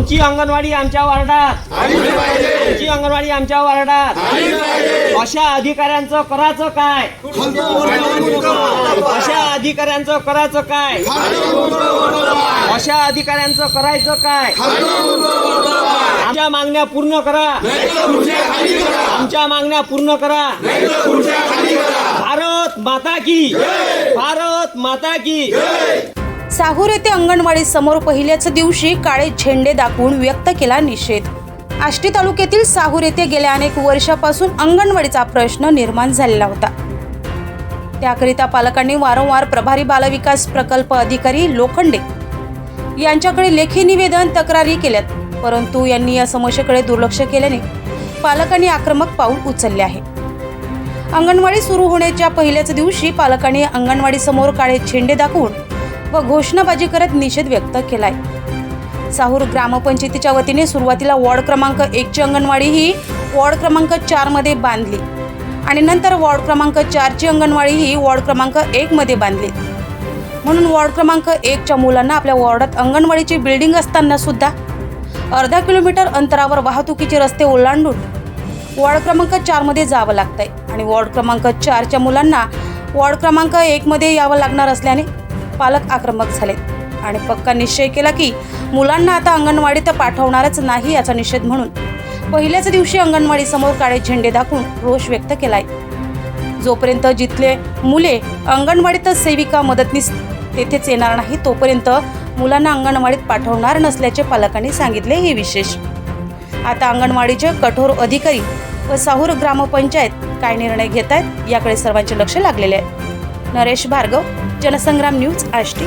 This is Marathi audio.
तुमची अंगणवाडी आमच्या वार्डात. तुमची अंगणवाडी आमच्या वार्डात. अशा अधिकाऱ्यांचं करायचं काय? अशा अधिकाऱ्यांचं करायचं काय? अशा अधिकाऱ्यांचं करायचं काय? आमच्या मागण्या पूर्ण करा. आमच्या मागण्या पूर्ण करा. भारत माता की. भारत माता की. साहूर येथे अंगणवाडी समोर पहिल्याच दिवशी काळे झेंडे दाखवून व्यक्त केला निषेध. आष्टी तालुक्यातील साहूर येथे गेल्या अनेक वर्षापासून अंगणवाडीचा प्रश्न निर्माण झालेला होता. त्याकरिता पालकांनी वारंवार प्रभारी बालविकास प्रकल्प अधिकारी लोखंडे यांच्याकडे लेखी निवेदन तक्रारी केल्यात परंतु यांनी या समस्येकडे दुर्लक्ष केल्याने पालकांनी आक्रमक पाऊल उचलले आहे. अंगणवाडी सुरू होण्याच्या पहिल्याच दिवशी पालकांनी अंगणवाडी समोर काळे झेंडे दाखवून व घोषणाबाजी करत निषेध व्यक्त केलाय. साहूर ग्रामपंचायतीच्या वतीने सुरुवातीला वॉर्ड क्रमांक एकची अंगणवाडी ही वॉर्ड क्रमांक चारमध्ये बांधली आणि नंतर वॉर्ड क्रमांक चारची अंगणवाडी ही वॉर्ड क्रमांक एकमध्ये बांधली. म्हणून वॉर्ड क्रमांक एकच्या मुलांना आपल्या वॉर्डात अंगणवाडीची बिल्डिंग असताना सुद्धा अर्धा किलोमीटर अंतरावर वाहतुकीचे रस्ते ओलांडून वॉर्ड क्रमांक चारमध्ये जावं लागतंय आणि वॉर्ड क्रमांक चारच्या मुलांना वॉर्ड क्रमांक एकमध्ये यावं लागणार असल्याने पालक आक्रमक झाले. आणि पक्का निश्चय केला की मुलांना आता अंगणवाडीत पाठवणारच नाही याचा निषेध म्हणून पहिल्याच दिवशी अंगणवाडी समोर काळे झेंडे दाखवून रोष व्यक्त केलाय. जोपर्यंत जिथले मुले अंगणवाडीत सेविका मदतनीस तेथेच येणार नाही तोपर्यंत मुलांना अंगणवाडीत पाठवणार नसल्याचे पालकांनी सांगितले हे विशेष. आता अंगणवाडीचे कठोर अधिकारी व साहूर ग्रामपंचायत काय निर्णय घेत आहेत याकडे सर्वांचे लक्ष लागलेले आहे. नरेश भार्गव जनसंग्राम न्यूज आष्टी.